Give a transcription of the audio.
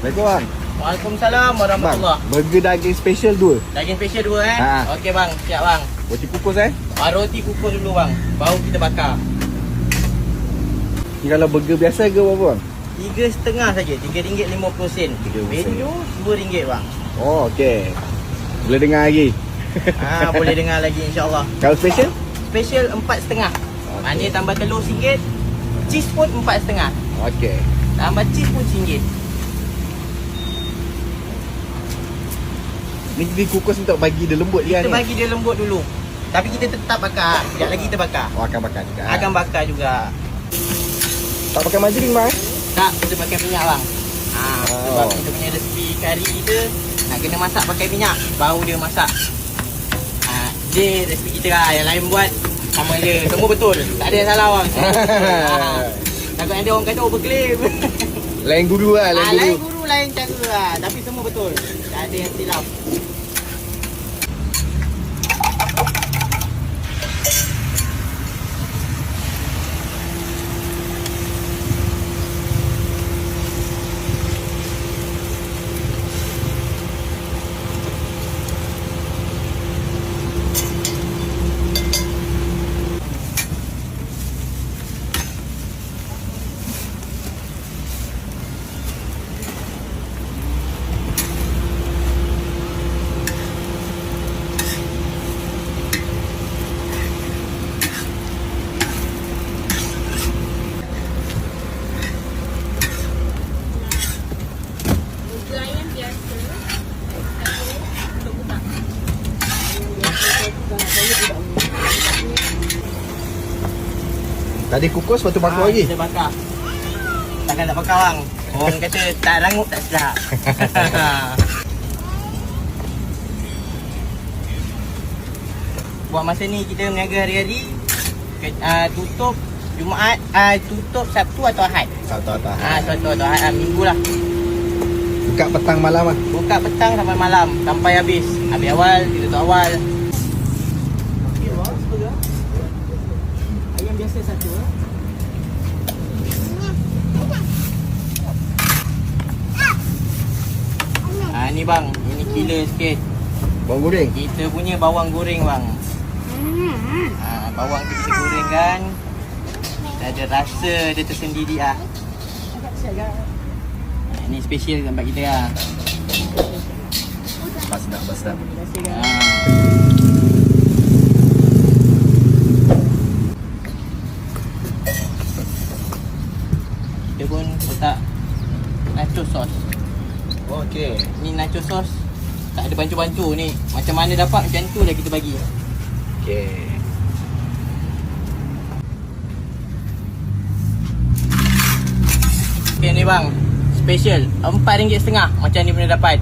Assalamualaikum bang. Waalaikumsalam Bang, warahmatullahi burger daging special dua. Daging special dua eh. Ha. Okey bang, siap bang. Roti kukus eh. Ah, roti kukus dulu bang. Baru kita bakar. Ni kalau burger biasa ke berapa bang? Tiga setengah saja, tiga ringgit lima puluh sen. Tiga puluh sen. Menu dua ringgit bang. Oh, okey. Boleh dengar lagi. Ah, boleh dengar lagi insyaAllah. Kalau special? Special empat setengah. Okey. Maknanya tambah telur singgit. Cheese pun empat setengah. Okey. Tambah cheese pun singgit. Ni kita kukus untuk bagi dia lembut dia Kita ni. bagi dia lembut dulu. Tapi kita tetap bakar. Sekejap lagi kita bakar. Oh, akan bakar juga. Akan bakar juga. Tak pakai margarin bang? Tak, kita pakai minyak bang. Ha, sebab Oh. kita punya resipi kari kita nak kena masak pakai minyak baru dia masak. Ha, dia resipi kita lah. Yang lain buat sama je. Semua betul. Tak ada yang salah bang. ha, takut nanti orang kata overclaim. Lain guru lah, lain ha, guru. lain guru lain cara lah. Tapi semua betul. Tak ada yang silap. Tadi kukus, lepas tu bakar Ha, lagi. Kita bakar. Takkan tak bakar bang. Orang kata tak rangup tak sedap. Buat masa ni kita meniaga hari-hari uh, tutup Jumaat, uh, tutup Sabtu atau Ahad. Satu atas. Ah, Sabtu atau Ahad, ah, minggu lah. Buka petang malam lah. Buka petang sampai malam, sampai habis. Habis awal, tutup awal. Ayam biasa satu eh? Ah ni bang, ini kilo sikit. Bawang goreng. Kita punya bawang goreng bang. Ah bawang tu kita gorengkan. Dia ada rasa dia tersendiri ah. Ah, Ini special tempat kita lah. Pas dah, pas dah. Ah. Kita pun letak nacho sauce. Okey. Ni nacho sauce tak ada bancu-bancu ni. Macam mana dapat macam tu dah kita bagi. Okey. Okay ni bang. Special RM4.5 macam ni boleh dapat.